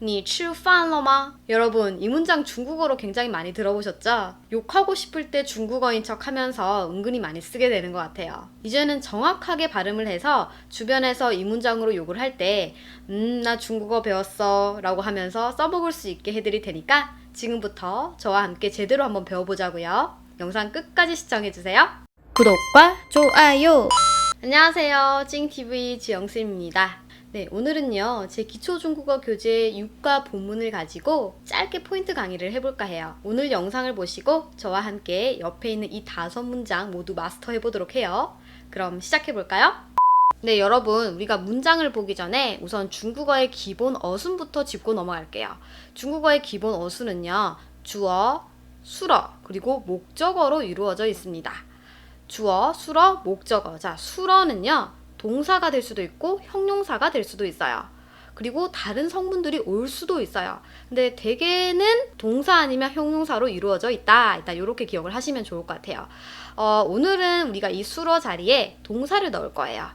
你吃饭了吗? 여러분, 이 문장 중국어로 굉장히 많이 들어보셨죠? 욕하고 싶을 때 중국어인 척 하면서 은근히 많이 쓰게 되는 것 같아요. 이제는 정확하게 발음을 해서 주변에서 이 문장으로 욕을 할 때, 음, 나 중국어 배웠어. 라고 하면서 써먹을 수 있게 해드릴 테니까 지금부터 저와 함께 제대로 한번 배워보자고요. 영상 끝까지 시청해주세요. 구독과 좋아요! 안녕하세요. 찡TV 지영쌤입니다. 네, 오늘은요, 제 기초 중국어 교재 6과 본문을 가지고 짧게 포인트 강의를 해볼까 해요. 오늘 영상을 보시고 저와 함께 옆에 있는 이 다섯 문장 모두 마스터 해 보도록 해요. 그럼 시작해 볼까요? 네, 여러분, 우리가 문장을 보기 전에 우선 중국어의 기본 어순부터 짚고 넘어갈게요. 중국어의 기본 어순은요, 주어, 수러, 그리고 목적어로 이루어져 있습니다. 주어, 수러, 목적어. 자, 수러는요, 동사가 될 수도 있고, 형용사가 될 수도 있어요. 그리고 다른 성분들이 올 수도 있어요. 근데 대개는 동사 아니면 형용사로 이루어져 있다. 일단 이렇게 기억을 하시면 좋을 것 같아요. 어, 오늘은 우리가 이 수러 자리에 동사를 넣을 거예요.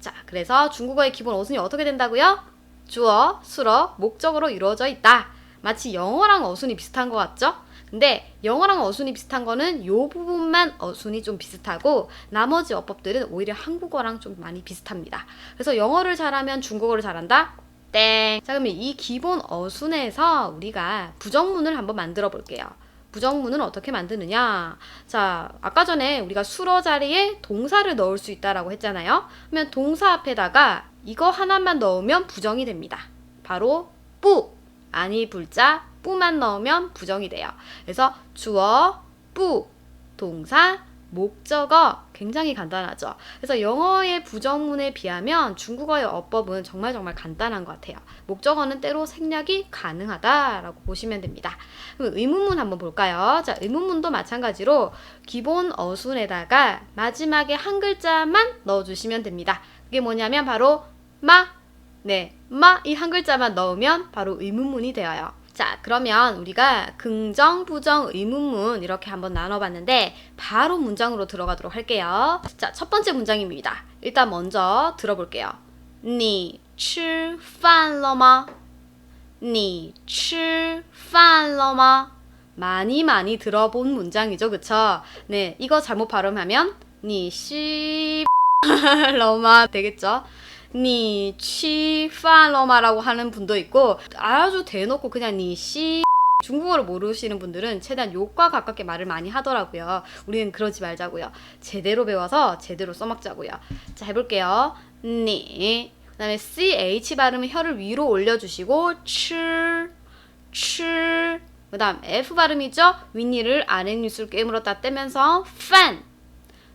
자, 그래서 중국어의 기본 어순이 어떻게 된다고요? 주어, 수러, 목적어로 이루어져 있다. 마치 영어랑 어순이 비슷한 것 같죠? 근데 영어랑 어순이 비슷한 거는 요 부분만 어순이 좀 비슷하고 나머지 어법들은 오히려 한국어랑 좀 많이 비슷합니다. 그래서 영어를 잘하면 중국어를 잘한다? 땡. 자, 그러면 이 기본 어순에서 우리가 부정문을 한번 만들어 볼게요. 부정문은 어떻게 만드느냐? 자, 아까 전에 우리가 수러 자리에 동사를 넣을 수 있다라고 했잖아요. 그러면 동사 앞에다가 이거 하나만 넣으면 부정이 됩니다. 바로 뿌 아니 불자 뿌만 넣으면 부정이 돼요. 그래서 주어, 뿌, 동사, 목적어 굉장히 간단하죠. 그래서 영어의 부정문에 비하면 중국어의 어법은 정말 정말 간단한 것 같아요. 목적어는 때로 생략이 가능하다라고 보시면 됩니다. 그럼 의문문 한번 볼까요? 자, 의문문도 마찬가지로 기본 어순에다가 마지막에 한 글자만 넣어주시면 됩니다. 그게 뭐냐면 바로 마, 네, 마 이 한 글자만 넣으면 바로 의문문이 되어요. 자, 그러면 우리가 긍정, 부정, 의문문 이렇게 한번 나눠봤는데 바로 문장으로 들어가도록 할게요. 자, 첫 번째 문장입니다. 일단 먼저 들어볼게요. 你吃饭了吗?你吃饭了吗? 많이 많이 들어본 문장이죠, 그쵸? 네, 이거 잘못 발음하면 你씨 러마 되겠죠? 니 취판로마라고 하는 분도 있고 아주 대놓고 그냥 니씨 중국어를 모르시는 분들은 최대한 욕과 가깝게 말을 많이 하더라고요. 우리는 그러지 말자고요. 제대로 배워서 제대로 써먹자고요. 자 해볼게요. 니 그다음에 ch 발음은 혀를 위로 올려주시고 칠, 칠. 그다음 f 발음이죠. 윗니를 아래 입술 깨물었다 떼면서 fan,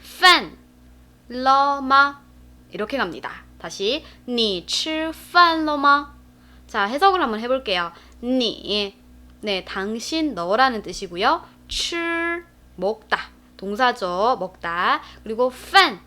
fan, 러마 이렇게 갑니다. 다시 니 칠판로마 자 해석을 한번 해볼게요. 니 네, 당신 너라는 뜻이고요. 칠 먹다 동사죠. 먹다. 그리고 판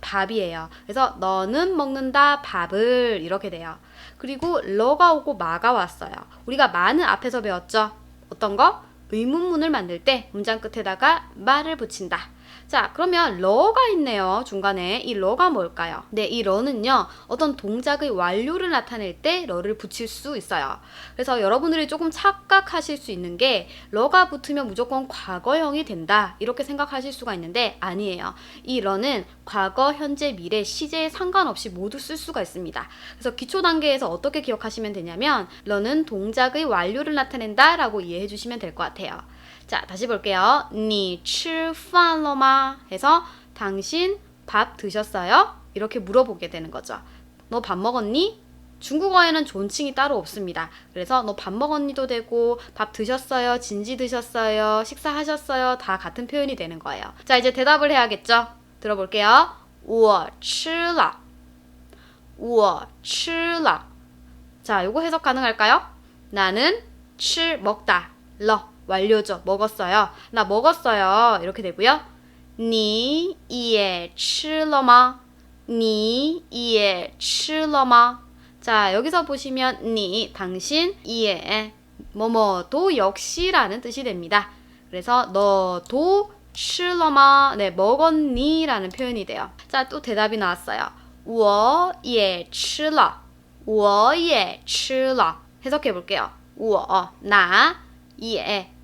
밥이에요. 그래서 너는 먹는다 밥을 이렇게 돼요. 그리고 러가 오고 마가 왔어요. 우리가 많은 앞에서 배웠죠. 어떤 거? 의문문을 만들 때 문장 끝에다가 말을 붙인다. 자, 그러면 러가 있네요. 중간에. 이 러가 뭘까요? 네, 이 러는요. 어떤 동작의 완료를 나타낼 때 러를 붙일 수 있어요. 그래서 여러분들이 조금 착각하실 수 있는 게 러가 붙으면 무조건 과거형이 된다. 이렇게 생각하실 수가 있는데 아니에요. 이 러는 과거, 현재, 미래, 시제에 상관없이 모두 쓸 수가 있습니다. 그래서 기초 단계에서 어떻게 기억하시면 되냐면 러는 동작의 완료를 나타낸다라고 이해해 주시면 될 것 같아요. 자, 다시 볼게요. 你吃饭了吗? 해서 당신 밥 드셨어요? 이렇게 물어보게 되는 거죠. 너 밥 먹었니? 중국어에는 존칭이 따로 없습니다. 그래서 너 밥 먹었니도 되고 밥 드셨어요? 진지 드셨어요? 식사하셨어요? 다 같은 표현이 되는 거예요. 자, 이제 대답을 해야겠죠? 들어볼게요. 我吃了.我吃了. 자, 요거 해석 가능할까요? 나는 吃 먹다. 러 완료죠. 먹었어요. 나 먹었어요. 이렇게 되고요. 你也吃了吗?你也吃了吗? 자, 여기서 보시면 니 당신 이에 뭐뭐도 역시라는 뜻이 됩니다. 그래서 너도 吃了吗? 네, 먹었니라는 표현이 돼요. 자, 또 대답이 나왔어요. 我也吃了.我也吃了. 해석해 볼게요. 我, 나, 예,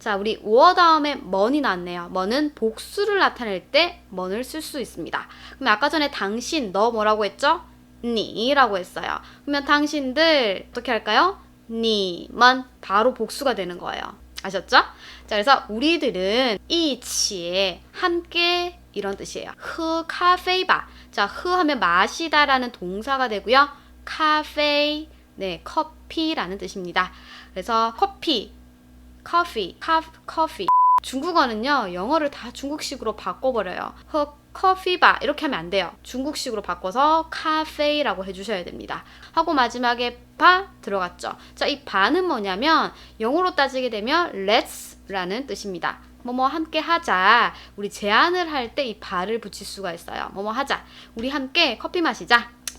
자, 우리 我 다음에 먼이 나왔네요. 먼은 복수를 나타낼 때 먼을 쓸 수 있습니다. 그러면 아까 전에 당신 너 뭐라고 했죠? 니라고 했어요. 그러면 당신들 어떻게 할까요? 니만 바로 복수가 되는 거예요. 아셨죠? 자, 그래서 우리들은 이치에 함께 이런 뜻이에요. 흐 카페바. 자, 흐 하면 마시다라는 동사가 되고요. 카페 네, 커피라는 뜻입니다. 그래서 커피, 커피, 카, 커피. 중국어는요, 영어를 다 중국식으로 바꿔버려요. 허, 커피바 이렇게 하면 안 돼요. 중국식으로 바꿔서 카페라고 해주셔야 됩니다. 하고 마지막에 바 들어갔죠. 자, 이 바는 뭐냐면 영어로 따지게 되면 let's라는 뜻입니다. 뭐뭐 함께 하자. 우리 제안을 할 때 이 바를 붙일 수가 있어요. 뭐뭐 하자. 우리 함께 커피 마시자.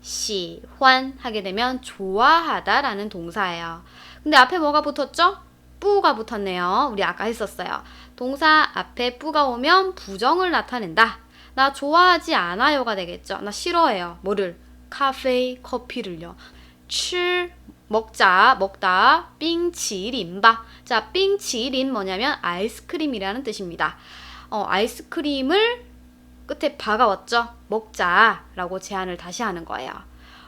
시환 하게 되면 좋아하다라는 동사예요. 근데 앞에 뭐가 붙었죠? 뿌가 붙었네요. 우리 아까 했었어요. 동사 앞에 뿌가 오면 부정을 나타낸다. 나 좋아하지 않아요가 되겠죠. 나 싫어해요. 뭐를? 카페, 커피를요. 吃 먹자, 먹다, 빙치림바. 자, 빙치린 뭐냐면 아이스크림이라는 뜻입니다. 어, 아이스크림을 끝에 바가 왔죠. 먹자라고 제안을 다시 하는 거예요.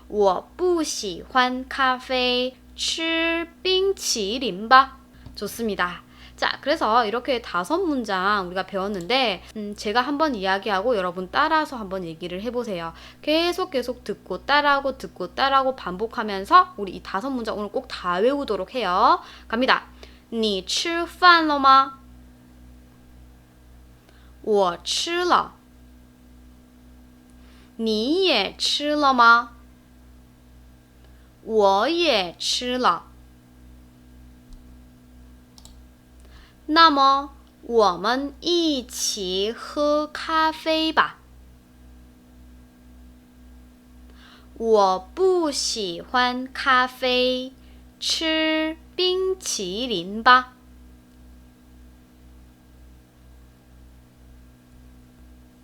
我不喜欢咖啡,吃冰淇淋吧. 좋습니다. 자, 그래서 이렇게 다섯 문장 우리가 배웠는데, 음, 제가 한번 이야기하고 여러분 따라서 한번 얘기를 해보세요. 계속 계속 듣고 따라하고 듣고 따라하고 반복하면서 우리 이 다섯 문장 오늘 꼭 다 외우도록 해요. 갑니다. 你吃饭了吗?我吃了. 你也吃了吗？我也吃了。那么我们一起喝咖啡吧。我不喜欢咖啡，吃冰淇淋吧。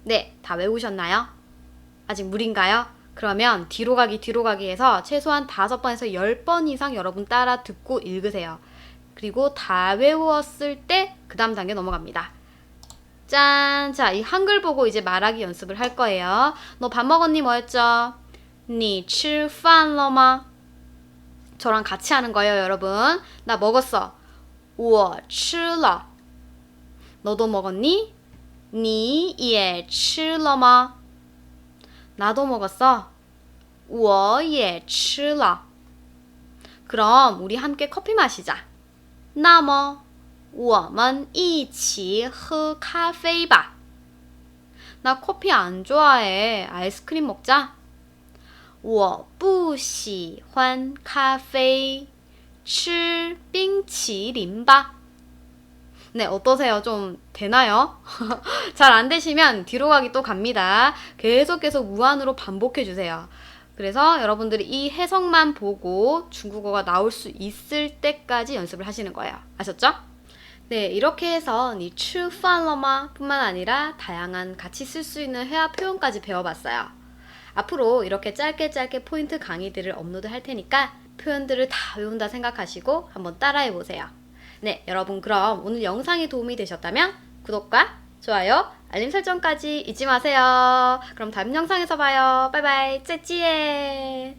네, 다 외우셨나요? 아직 무리인가요? 그러면 뒤로 가기 뒤로 가기 해서 최소한 다섯 번에서 열 번 이상 여러분 따라 듣고 읽으세요. 그리고 다 외웠을 때 그 다음 단계 넘어갑니다. 짠! 자, 이 한글 보고 이제 말하기 연습을 할 거예요. 너 밥 먹었니? 뭐였죠? 你吃饭了吗? 저랑 같이 하는 거예요, 여러분. 나 먹었어. 我吃了. 너도 먹었니? 你也吃了吗? 나도 먹었어. 我也吃了. 그럼 우리 함께 커피 마시자. 那么我们一起喝咖啡吧. 나 커피 안 좋아해. 아이스크림 먹자. 我不喜欢咖啡，吃冰淇淋吧. 네, 어떠세요? 좀 되나요? 잘 안 되시면 뒤로 가기 또 갑니다. 계속 계속 무한으로 반복해 주세요. 그래서 여러분들이 이 해석만 보고 중국어가 나올 수 있을 때까지 연습을 하시는 거예요. 아셨죠? 네, 이렇게 해서 니 추판러마 뿐만 아니라 다양한 같이 쓸 수 있는 회화 표현까지 배워봤어요. 앞으로 이렇게 짧게 짧게 포인트 강의들을 업로드 할 테니까 표현들을 다 외운다 생각하시고 한번 따라해 보세요. 네, 여러분 그럼 오늘 영상이 도움이 되셨다면 구독과 좋아요, 알림 설정까지 잊지 마세요. 그럼 다음 영상에서 봐요. 바이바이, 째찌에